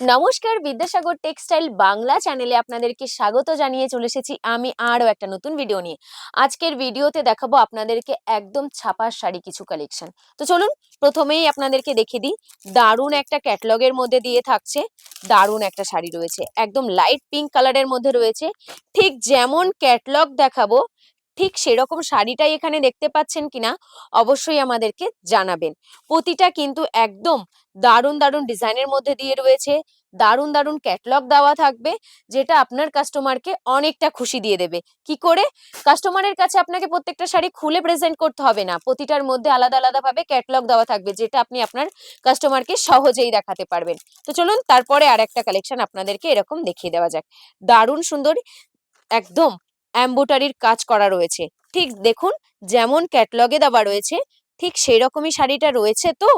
নমস্কার, বিদ্যাসাগর টেক্সটাইল বাংলা চ্যানেলে আপনাদেরকে স্বাগত জানিয়ে চলে এসেছি আমি আরও একটা নতুন ভিডিও নিয়ে। আজকের ভিডিওতে দেখাবো আপনাদেরকে একদম ছাপার শাড়ি কিছু কালেকশন তো চলুন, প্রথমেই আপনাদেরকে দেখে দিই। দারুণ একটা ক্যাটলগের মধ্যে দিয়ে থাকছে, দারুণ একটা শাড়ি রয়েছে। একদম লাইট পিঙ্ক কালারের মধ্যে রয়েছে। ঠিক যেমন ক্যাটলগ দেখাবো ঠিক সেরকম শাড়িটাই এখানে দেখতে পাচ্ছেন কিনা অবশ্যই আমাদেরকে জানাবেন। প্রতিটা কিন্তু একদম দারুণ দারুণ ডিজাইনের মধ্যে দিয়ে রয়েছে, দারুণ দারুণ ক্যাটলগ দেওয়া থাকবে, যেটা আপনার কাস্টমারকে অনেকটা খুশি দিয়ে দেবে। কি করে? কাস্টমারের কাছে আপনাকে প্রত্যেকটা শাড়ি খুলে প্রেজেন্ট করতে হবে না। প্রতিটার মধ্যে আলাদা আলাদা ভাবে ক্যাটলগ দেওয়া থাকবে, যেটা আপনি আপনার কাস্টমারকে সহজেই দেখাতে পারবেন। তো চলুন, তারপরে আর একটা কালেকশন আপনাদেরকে এরকম দেখিয়ে দেওয়া যাক। দারুণ, সুন্দর, একদম অ্যাম্বোটারির কাজ করা রয়েছে। ঠিক দেখুন, যেমন ক্যাটলগে দেওয়া রয়েছে, ঠিক সেই রকমই শাড়িটা রয়েছে তো?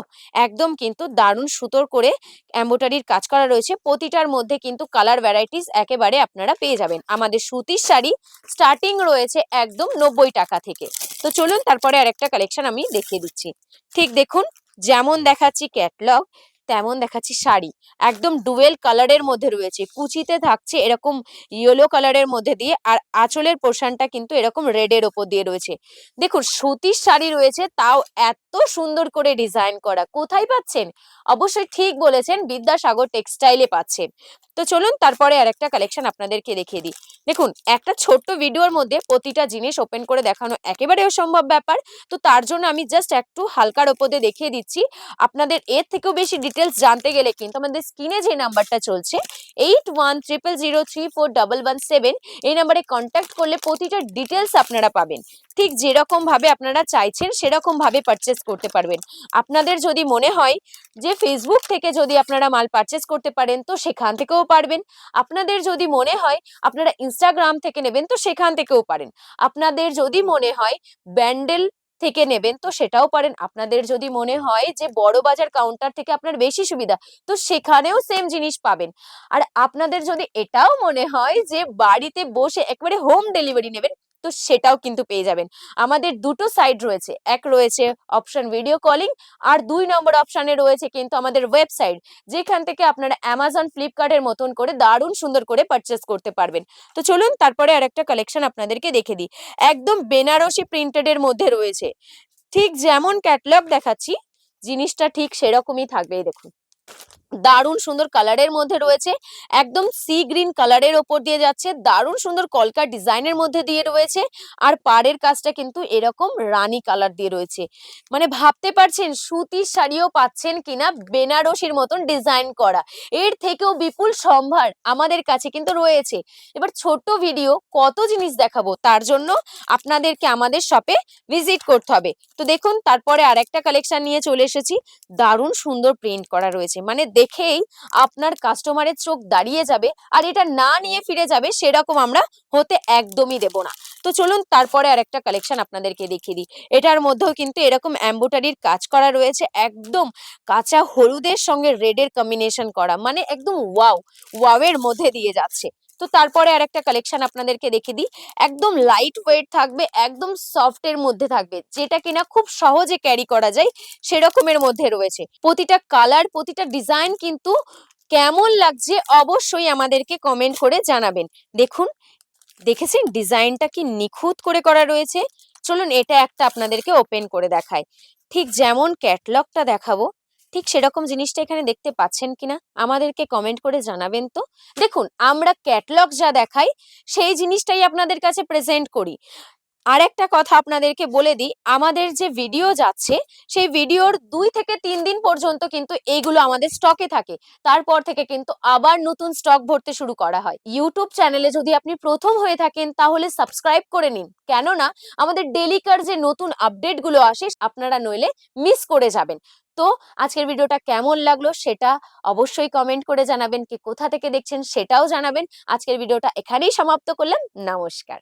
একদম কিন্তু দারুণ সুতোর করে অ্যাম্বোটারির কাজ করা রয়েছে। প্রতিটার মধ্যে কিন্তু কালার ভ্যারাইটিস একেবারে আপনারা পেয়ে যাবেন। আমাদের সুতির শাড়ি স্টার্টিং রয়েছে একদম নব্বই টাকা থেকে। তো চলুন, তারপরে আরেকটা কালেকশন আমি দেখিয়ে দিচ্ছি। ঠিক দেখুন, যেমন দেখাচ্ছি ক্যাটলগ তেমন দেখাচ্ছি শাড়ি। একদম ডুয়েল কালারের মধ্যে রয়েছে। কুচিতে থাকছে এরকম ইয়েলো কালারের মধ্যে দিয়ে আর আঁচলের পোর্শনটা কিন্তু এরকম রেডের ওপর দিয়ে রয়েছে। দেখুন, সুতির শাড়ি রয়েছে, তাও এত সুন্দর করে ডিজাইন করা। কোথায় পাচ্ছেন? অবশ্যই ঠিক বলেছেন, বিদ্যাসাগর টেক্সটাইলে পাচ্ছেন। তো চলুন, তারপরে আর একটা কালেকশন আপনাদেরকে দেখিয়ে দিই। দেখুন, একটা ছোট্ট ভিডিওর মধ্যে প্রতিটা জিনিস ওপেন করে দেখানো একেবারে অসম্ভব ব্যাপার। তো তার জন্য আমি জাস্ট একটু হালকার ওপর দেখিয়ে দিচ্ছি। আপনাদের এর থেকেও বেশি ডিটেলস জানতে গেলে কিন্তু আমাদের স্ক্রিনে যে নাম্বারটা চলছে eight one triple zero three four double one seven এই নাম্বারে কন্ট্যাক্ট করলে প্রতিটা ডিটেলস আপনারা পাবেন। ঠিক যেরকম ভাবে আপনারা চাইছেন সেরকম ভাবে পারচেস করতে পারবেন। আপনাদের যদি মনে হয় যে ফেসবুক থেকে যদি আপনারা মাল পারচেস করতে পারেন, তো সেখান থেকেও পারবেন। আপনাদের যদি মনে হয়, আপনারা ইনস্টাগ্রাম থেকে নেবেন তো সেখান থেকেও পারেন। আপনাদের যদি মনে হয় ব্যান্ডেল থেকে নেবেন তো সেটাও পারেন। আপনাদের যদি মনে হয় যে বড় বাজার কাউন্টার থেকে আপনার বেশি সুবিধা তো সেখানেও সেম জিনিস পাবেন। আর আপনাদের যদি এটাও মনে হয় যে বাড়িতে বসে একবারে হোম ডেলিভারি নেবেন তো সেটাও কিন্তু পেয়ে যাবেন। আমাদের দুটো সাইড রয়েছে। এক রয়েছে অপশন ভিডিও কলিং আর দুই নম্বর অপশানে রয়েছে কিন্তু আমাদের ওয়েবসাইট যেখান থেকে আপনারা অ্যামাজন ফ্লিপকার্টের মতন করে দারুণ সুন্দর করে পারচেস করতে পারবেন। তো চলুন তারপরে আর একটা কালেকশন আপনাদেরকে দেখে দিই। একদম বেনারসি প্রিন্টেডের মধ্যে রয়েছে। ঠিক যেমন ক্যাটলগ দেখাচ্ছি, জিনিসটা ঠিক সেরকমই থাকবে দেখুন। দারুণ সুন্দর কালারের মধ্যে রয়েছে। একদম সি গ্রিন কালারের ওপর দিয়ে যাচ্ছে। দারুণ সুন্দর কলকা ডিজাইনের মধ্যে দিয়ে রয়েছে। আর পাড়ের কাজটা কিন্তু এরকম রানী কালার দিয়ে রয়েছে। মানে ভাবতে পারছেন সুতির শাড়িও পাচ্ছেন কিনা? বেনারসির মতন ডিজাইন করা। এর থেকেও বিপুল সম্ভার আমাদের কাছে কিন্তু রয়েছে। এবার ছোট ভিডিও, কত জিনিস দেখাবো তার জন্য আপনাদেরকে আমাদের শপে ভিজিট করতে হবে। তো দেখুন, তারপরে আরেকটা কালেকশন নিয়ে চলে এসেছি। দারুণ সুন্দর প্রিন্ট করা রয়েছে। মানে দেখেই আপনার কাস্টমারের চোখ দাঁড়িয়ে যাবে আর এটা না নিয়ে ফিরে যাবে সেরকম আমরা হতে একদমই দেব না। তো চলুন তারপরে আর একটা কালেকশন আপনাদেরকে দেখিয়ে দিই। এটার মধ্যেও কিন্তু এরকম অ্যাম্বোটারির কাজ করা রয়েছে, একদম কাঁচা হলুদের সঙ্গে রেডের কম্বিনেশন করা মানে একদম ওয়াও ওয়াওয়ের মধ্যে দিয়ে যাচ্ছে। তো তারপরে আর একটা কালেকশন আপনাদেরকে দেখে দিই। একদম লাইট ওয়েট থাকবে, একদম সফটের মধ্যে থাকবে, যেটা কিনা খুব সহজে ক্যারি করা যায়, সেরকমের মধ্যে রয়েছে। প্রতিটা কালার প্রতিটা ডিজাইন কিন্তু কেমন লাগছে অবশ্যই আমাদেরকে কমেন্ট করে জানাবেন। দেখুন, দেখেছেন ডিজাইনটা কি নিখুঁত করে করা রয়েছে? চলুন এটা একটা আপনাদেরকে ওপেন করে দেখায় ঠিক যেমন ক্যাটলগটা দেখাবো ঠিক সেরকম জিনিসটা এখানে দেখতে পাচ্ছেন কিনা আমাদেরকে কমেন্ট করে জানাবেন তো। দেখুন, আমরা ক্যাটলগ যা দেখাই, সেই জিনিসটাই আপনাদের কাছে প্রেজেন্ট করি। আর একটা কথা আপনাদেরকে বলে দিই, আমাদের যে ভিডিও যাচ্ছে, সেই ভিডিওর দুই থেকে তিন দিন পর্যন্ত কিন্তু এইগুলো আমাদের স্টকে থাকে। তারপর থেকে কিন্তু আবার নতুন স্টক ভরতে শুরু করা হয়। ইউটিউব চ্যানেলে যদি আপনি প্রথম হয়ে থাকেন, তাহলে সাবস্ক্রাইব করে নিন। কেননা, আমাদের ডেলিকার যে নতুন আপডেটগুলো আসে, আপনারা নইলে মিস করে যাবেন। তো আজকের ভিডিওটা কেমন লাগল সেটা অবশ্যই কমেন্ট করে জানাবেন, কে কোথা থেকে দেখছেন সেটাও জানাবেন। আজকের ভিডিওটা এখানেই সমাপ্ত করলাম, নমস্কার।